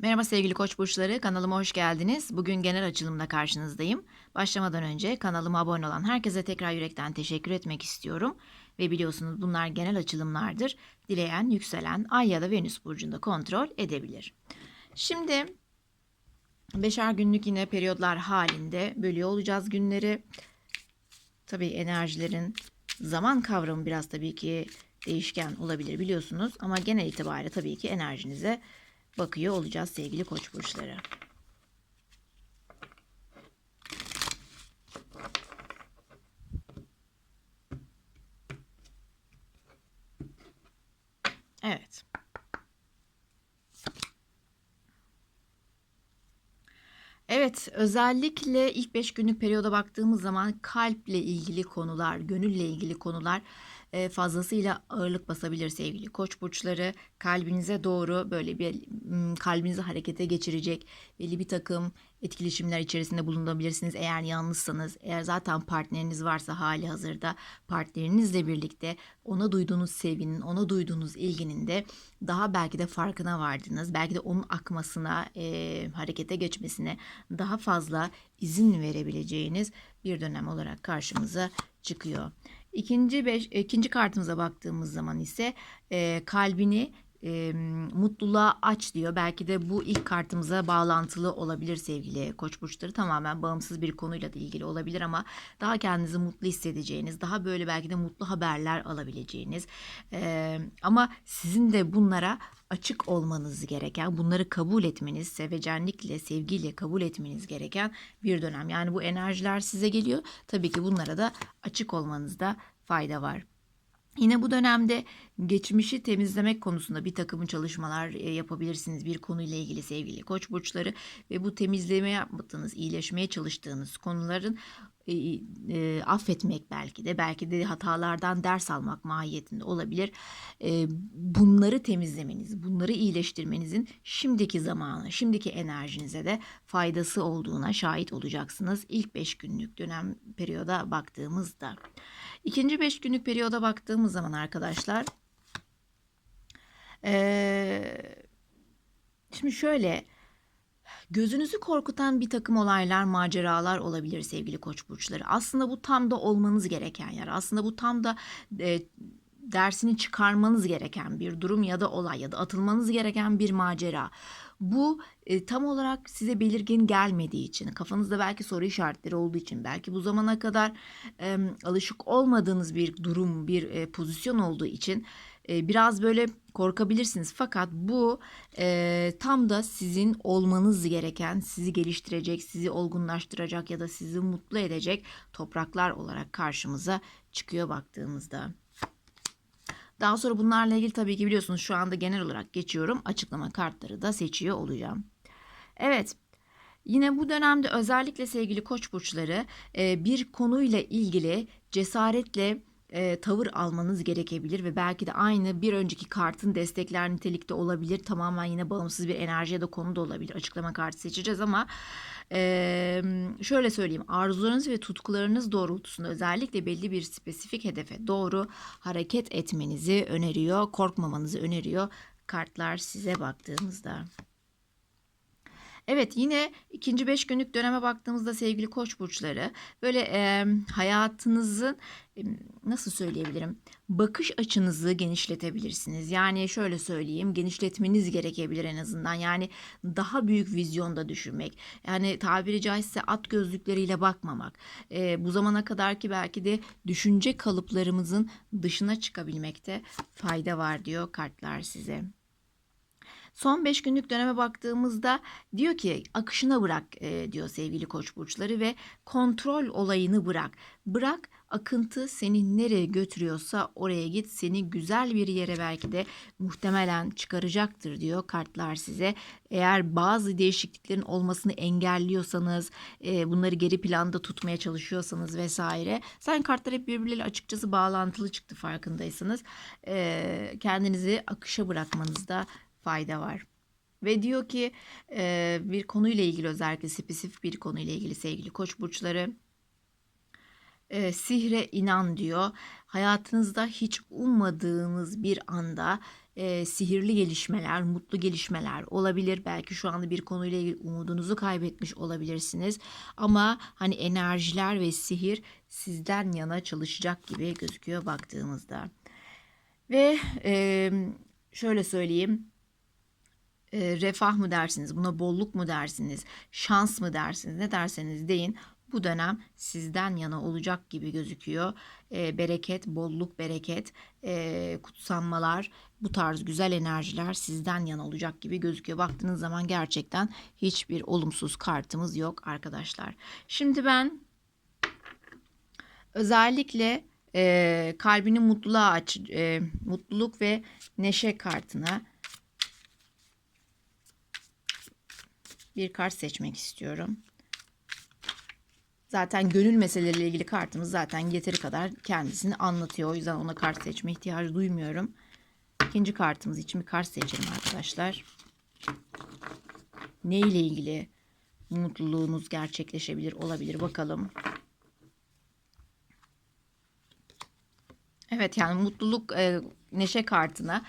Merhaba sevgili koç burçları, kanalıma hoş geldiniz. Bugün genel açılımla karşınızdayım. Başlamadan önce kanalıma abone olan herkese tekrar yürekten teşekkür etmek istiyorum. Ve biliyorsunuz bunlar genel açılımlardır. Dileyen, yükselen, ay ya da venüs burcunda kontrol edebilir. Şimdi beşer günlük yine periyodlar halinde bölüyor olacağız günleri. Tabii enerjilerin zaman kavramı biraz tabii ki değişken olabilir biliyorsunuz. Ama genel itibariyle tabii ki enerjinize bakıyor olacağız sevgili koç burçları. Evet. Evet, özellikle ilk 5 günlük periyoda baktığımız zaman kalple ilgili konular, gönülle ilgili konular fazlasıyla ağırlık basabilir sevgili koç burçları. Kalbinize doğru böyle bir kalbinizi harekete geçirecek belli bir takım etkileşimler içerisinde bulunabilirsiniz. Eğer yalnızsanız, eğer zaten partneriniz varsa hali hazırda partnerinizle birlikte ona duyduğunuz sevginin, ona duyduğunuz ilginin de daha belki de farkına vardınız. Belki de onun akmasına, e, harekete geçmesine daha fazla izin verebileceğiniz bir dönem olarak karşımıza çıkıyor. İkinci, beş, ikinci kartımıza baktığımız zaman ise e, kalbini e, mutluluğa aç diyor. Belki de bu ilk kartımıza bağlantılı olabilir sevgili koç burçları. Tamamen bağımsız bir konuyla da ilgili olabilir ama daha kendinizi mutlu hissedeceğiniz, daha böyle belki de mutlu haberler alabileceğiniz e, ama sizin de bunlara açık olmanız gereken, bunları kabul etmeniz, sevecenlikle, sevgiyle kabul etmeniz gereken bir dönem. Yani bu enerjiler size geliyor. Tabii ki bunlara da açık olmanızda fayda var. Yine bu dönemde geçmişi temizlemek konusunda bir takım çalışmalar e, yapabilirsiniz. Bir konuyla ilgili sevgili koç burçları ve bu temizleme yaptığınız, iyileşmeye çalıştığınız konuların e, e, affetmek belki de belki de hatalardan ders almak mahiyetinde olabilir. E, bunları temizlemeniz, bunları iyileştirmenizin şimdiki zamanı, şimdiki enerjinize de faydası olduğuna şahit olacaksınız. İlk 5 günlük dönem periyoda baktığımızda. İkinci 5 günlük periyoda baktığımız zaman arkadaşlar ee, şimdi şöyle gözünüzü korkutan bir takım olaylar, maceralar olabilir sevgili koç burçları. Aslında bu tam da olmanız gereken yer. Aslında bu tam da e, dersini çıkarmanız gereken bir durum ya da olay ya da atılmanız gereken bir macera. Bu e, tam olarak size belirgin gelmediği için, kafanızda belki soru işaretleri olduğu için, belki bu zamana kadar e, alışık olmadığınız bir durum, bir e, pozisyon olduğu için e, biraz böyle korkabilirsiniz. Fakat bu e, tam da sizin olmanız gereken, sizi geliştirecek, sizi olgunlaştıracak ya da sizi mutlu edecek topraklar olarak karşımıza çıkıyor baktığımızda. Daha sonra bunlarla ilgili tabii ki biliyorsunuz şu anda genel olarak geçiyorum. Açıklama kartları da seçiyor olacağım. Evet. Yine bu dönemde özellikle sevgili koç burçları e, bir konuyla ilgili cesaretle e, tavır almanız gerekebilir ve belki de aynı bir önceki kartın destekler nitelikte olabilir. Tamamen yine bağımsız bir enerji ya da konu da olabilir. Açıklama kartı seçeceğiz ama e, şöyle söyleyeyim arzularınız ve tutkularınız doğrultusunda özellikle belli bir spesifik hedefe doğru hareket etmenizi öneriyor. Korkmamanızı öneriyor kartlar size baktığımızda. Evet yine ikinci beş günlük döneme baktığımızda sevgili koç burçları böyle e, hayatınızın e, nasıl söyleyebilirim bakış açınızı genişletebilirsiniz. Yani şöyle söyleyeyim genişletmeniz gerekebilir en azından yani daha büyük vizyonda düşünmek yani tabiri caizse at gözlükleriyle bakmamak e, bu zamana kadar ki belki de düşünce kalıplarımızın dışına çıkabilmekte fayda var diyor kartlar size. Son 5 günlük döneme baktığımızda diyor ki akışına bırak e, diyor sevgili koç burçları ve kontrol olayını bırak. Bırak akıntı seni nereye götürüyorsa oraya git seni güzel bir yere belki de muhtemelen çıkaracaktır diyor kartlar size. Eğer bazı değişikliklerin olmasını engelliyorsanız e, bunları geri planda tutmaya çalışıyorsanız vesaire. Sen kartlar hep birbirleriyle açıkçası bağlantılı çıktı farkındaysanız. E, kendinizi akışa bırakmanızda fayda var. Ve diyor ki e, bir konuyla ilgili özellikle spesifik bir konuyla ilgili sevgili koç burçları e, sihre inan diyor. Hayatınızda hiç ummadığınız bir anda e, sihirli gelişmeler, mutlu gelişmeler olabilir. Belki şu anda bir konuyla ilgili umudunuzu kaybetmiş olabilirsiniz. Ama hani enerjiler ve sihir sizden yana çalışacak gibi gözüküyor baktığımızda. Ve şöyle söyleyeyim e, refah mı dersiniz, buna bolluk mu dersiniz, şans mı dersiniz, ne derseniz deyin. Bu dönem sizden yana olacak gibi gözüküyor. E, bereket, bolluk, bereket, e, kutsanmalar, bu tarz güzel enerjiler sizden yana olacak gibi gözüküyor. Baktığınız zaman gerçekten hiçbir olumsuz kartımız yok arkadaşlar. Şimdi ben özellikle e, kalbini mutluluğa aç, e, mutluluk ve neşe kartına bir kart seçmek istiyorum. Zaten gönül meseleleriyle ilgili kartımız zaten yeteri kadar kendisini anlatıyor. O yüzden ona kart seçme ihtiyacı duymuyorum. İkinci kartımız için bir kart seçelim arkadaşlar. Ne ile ilgili mutluluğunuz gerçekleşebilir olabilir bakalım. Evet yani mutluluk e, neşe kartına,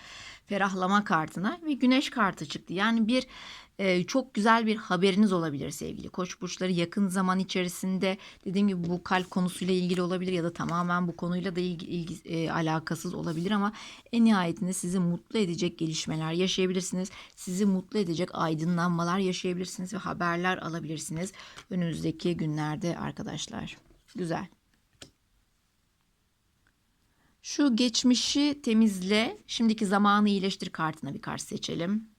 ferahlama kartına ve güneş kartı çıktı. Yani bir e, çok güzel bir haberiniz olabilir sevgili koç burçları yakın zaman içerisinde dediğim gibi bu kalp konusuyla ilgili olabilir ya da tamamen bu konuyla da ilgi, ilgi e, alakasız olabilir ama en nihayetinde sizi mutlu edecek gelişmeler yaşayabilirsiniz. Sizi mutlu edecek aydınlanmalar yaşayabilirsiniz ve haberler alabilirsiniz önümüzdeki günlerde arkadaşlar. Güzel. Şu geçmişi temizle, şimdiki zamanı iyileştir kartına bir kart seçelim.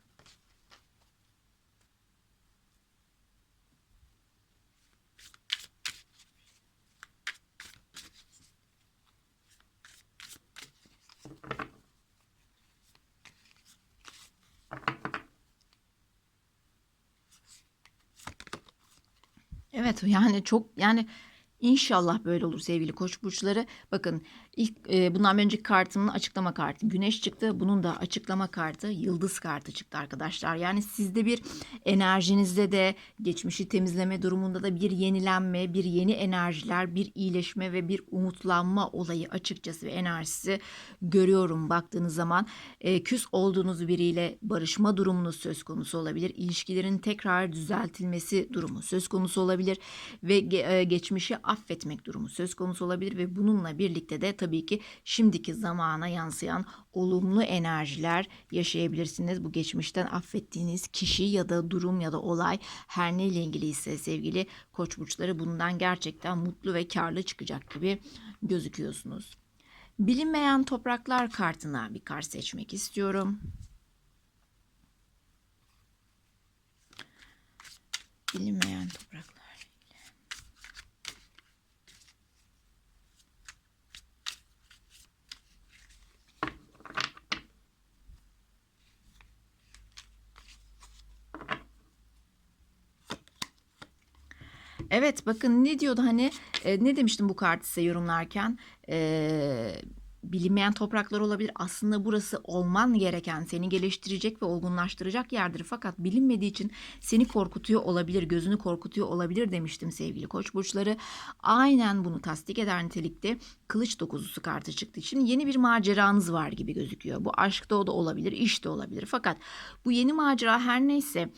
Evet yani çok yani İnşallah böyle olur sevgili koç burçları. Bakın ilk e, bundan önceki kartımın açıklama kartı güneş çıktı. Bunun da açıklama kartı yıldız kartı çıktı arkadaşlar. Yani sizde bir enerjinizde de geçmişi temizleme durumunda da bir yenilenme, bir yeni enerjiler, bir iyileşme ve bir umutlanma olayı açıkçası ve enerjisi görüyorum baktığınız zaman. E, küs olduğunuz biriyle barışma durumunuz söz konusu olabilir. İlişkilerin tekrar düzeltilmesi durumu söz konusu olabilir ve e, geçmişi affetmek durumu söz konusu olabilir ve bununla birlikte de tabii ki şimdiki zamana yansıyan olumlu enerjiler yaşayabilirsiniz. Bu geçmişten affettiğiniz kişi ya da durum ya da olay her neyle ilgili ise sevgili koç burçları bundan gerçekten mutlu ve karlı çıkacak gibi gözüküyorsunuz. Bilinmeyen topraklar kartına bir kart seçmek istiyorum. Bilinmeyen topraklar. Evet bakın ne diyordu hani e, ne demiştim bu kartı size yorumlarken e, bilinmeyen topraklar olabilir. Aslında burası olman gereken, seni geliştirecek ve olgunlaştıracak yerdir. Fakat bilinmediği için seni korkutuyor olabilir, gözünü korkutuyor olabilir demiştim sevgili koç burçları. Aynen bunu tasdik eder nitelikte kılıç dokuzusu kartı çıktı. Şimdi yeni bir maceranız var gibi gözüküyor. Bu aşkta o da olabilir, işte olabilir. Fakat bu yeni macera her neyse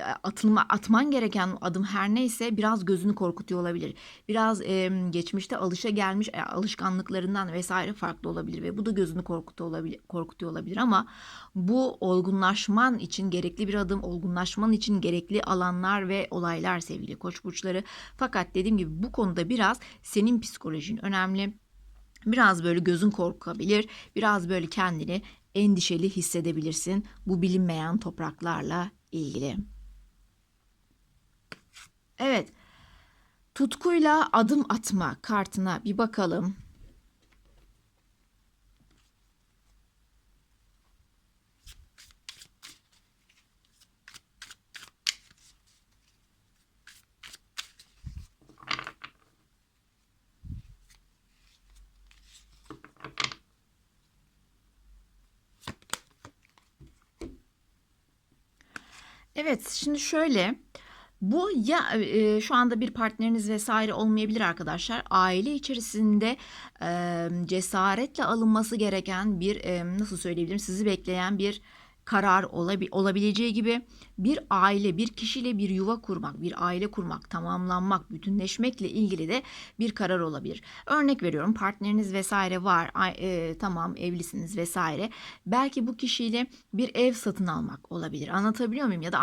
atılma atman gereken adım her neyse biraz gözünü korkutuyor olabilir. Biraz e, geçmişte alışa gelmiş e, alışkanlıklarından vesaire farklı olabilir ve bu da gözünü korkutuyor olabilir, korkutuyor olabilir ama bu olgunlaşman için gerekli bir adım, olgunlaşman için gerekli alanlar ve olaylar sevgili koç burçları. Fakat dediğim gibi bu konuda biraz senin psikolojin önemli. Biraz böyle gözün korkabilir, biraz böyle kendini endişeli hissedebilirsin bu bilinmeyen topraklarla ilgili. Evet. Tutkuyla adım atma kartına bir bakalım. Evet, şimdi şöyle Bu ya e, şu anda bir partneriniz vesaire olmayabilir arkadaşlar. Aile içerisinde e, cesaretle alınması gereken bir e, nasıl söyleyebilirim sizi bekleyen bir karar olabi- olabileceği gibi bir aile, bir kişiyle bir yuva kurmak, bir aile kurmak, tamamlanmak, bütünleşmekle ilgili de bir karar olabilir. Örnek veriyorum partneriniz vesaire var, e, tamam evlisiniz vesaire. Belki bu kişiyle bir ev satın almak olabilir. Anlatabiliyor muyum? Ya da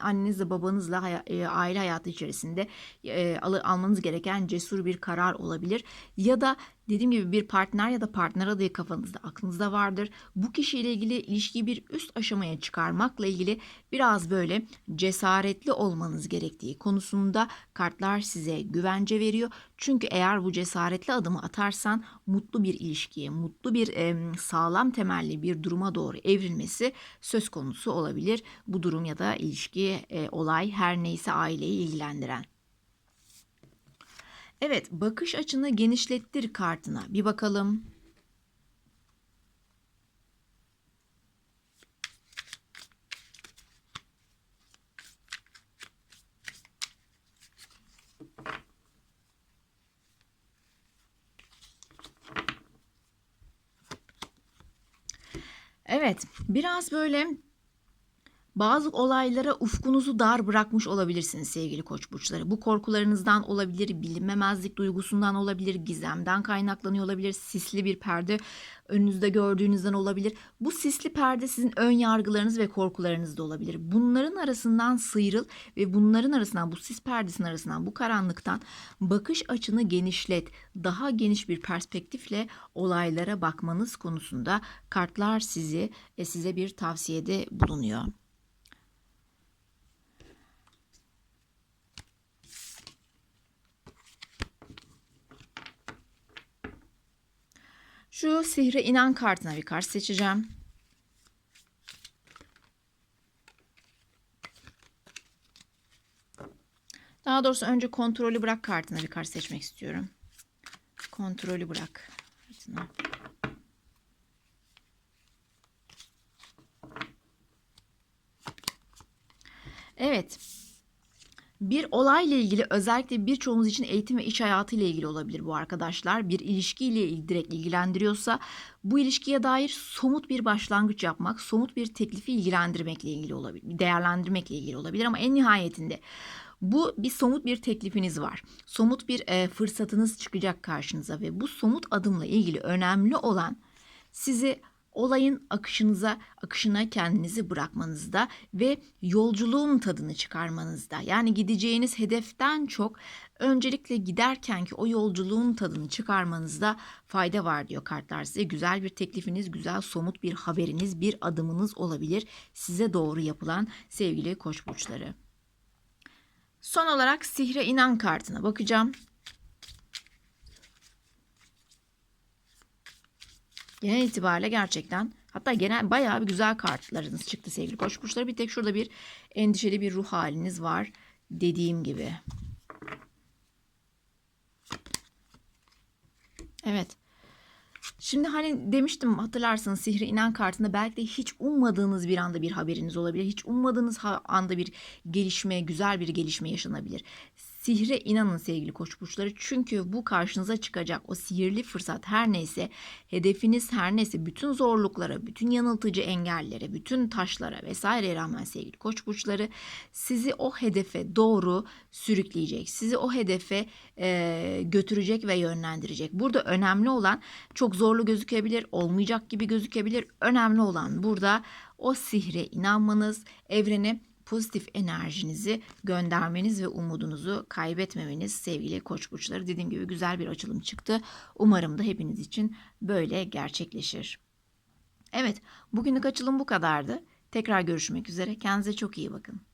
annenizle babanızla e, aile hayatı içerisinde e, al- almanız gereken cesur bir karar olabilir. Ya da dediğim gibi bir partner ya da partner adayı kafanızda aklınızda vardır. Bu kişiyle ilgili ilişkiyi bir üst aşamaya çıkarmakla ilgili biraz böyle cesaretli olmanız gerektiği konusunda kartlar size güvence veriyor. Çünkü eğer bu cesaretli adımı atarsan mutlu bir ilişkiye, mutlu bir sağlam temelli bir duruma doğru evrilmesi söz konusu olabilir. Bu durum ya da ilişki, e, olay her neyse aileyi ilgilendiren. Evet, bakış açını genişlettir kartına. Bir bakalım. Evet, biraz böyle bazı olaylara ufkunuzu dar bırakmış olabilirsiniz sevgili koç burçları. Bu korkularınızdan olabilir, bilinmemezlik duygusundan olabilir, gizemden kaynaklanıyor olabilir, sisli bir perde önünüzde gördüğünüzden olabilir. Bu sisli perde sizin ön yargılarınız ve korkularınız da olabilir. Bunların arasından sıyrıl ve bunların arasından, bu sis perdesinin arasından, bu karanlıktan bakış açını genişlet. Daha geniş bir perspektifle olaylara bakmanız konusunda kartlar sizi e, size bir tavsiyede bulunuyor. Şu sihre inen kartına bir kart seçeceğim. Daha doğrusu önce kontrolü bırak kartına bir kart seçmek istiyorum. Kontrolü bırak kartına. Evet. Bir olayla ilgili özellikle birçoğumuz için eğitim ve iş hayatı ile ilgili olabilir bu arkadaşlar. Bir ilişkiyle il- direkt ilgilendiriyorsa bu ilişkiye dair somut bir başlangıç yapmak, somut bir teklifi ilgilendirmekle ilgili olabilir, değerlendirmekle ilgili olabilir ama en nihayetinde bu bir somut bir teklifiniz var. Somut bir e, fırsatınız çıkacak karşınıza ve bu somut adımla ilgili önemli olan sizi olayın akışınıza, akışına kendinizi bırakmanızda ve yolculuğun tadını çıkarmanızda. Yani gideceğiniz hedeften çok öncelikle giderken ki o yolculuğun tadını çıkarmanızda fayda var diyor kartlar size. Güzel bir teklifiniz, güzel somut bir haberiniz, bir adımınız olabilir size doğru yapılan sevgili koç burçları. Son olarak sihre inan kartına bakacağım. Genel itibariyle gerçekten hatta genel bayağı bir güzel kartlarınız çıktı sevgili koç burçları. Bir tek şurada bir endişeli bir ruh haliniz var dediğim gibi. Evet. Şimdi hani demiştim hatırlarsınız sihre inen kartında belki de hiç ummadığınız bir anda bir haberiniz olabilir. Hiç ummadığınız anda bir gelişme, güzel bir gelişme yaşanabilir. Sihre inanın sevgili koç burçları çünkü bu karşınıza çıkacak o sihirli fırsat her neyse hedefiniz her neyse bütün zorluklara, bütün yanıltıcı engellere, bütün taşlara vesaireye rağmen sevgili koç burçları sizi o hedefe doğru sürükleyecek. Sizi o hedefe e, götürecek ve yönlendirecek. Burada önemli olan çok zorlu gözükebilir, olmayacak gibi gözükebilir. Önemli olan burada o sihre inanmanız, evrene pozitif enerjinizi göndermeniz ve umudunuzu kaybetmemeniz sevgili koç burçları. Dediğim gibi güzel bir açılım çıktı. Umarım da hepiniz için böyle gerçekleşir. Evet, bugünlük açılım bu kadardı. Tekrar görüşmek üzere. Kendinize çok iyi bakın.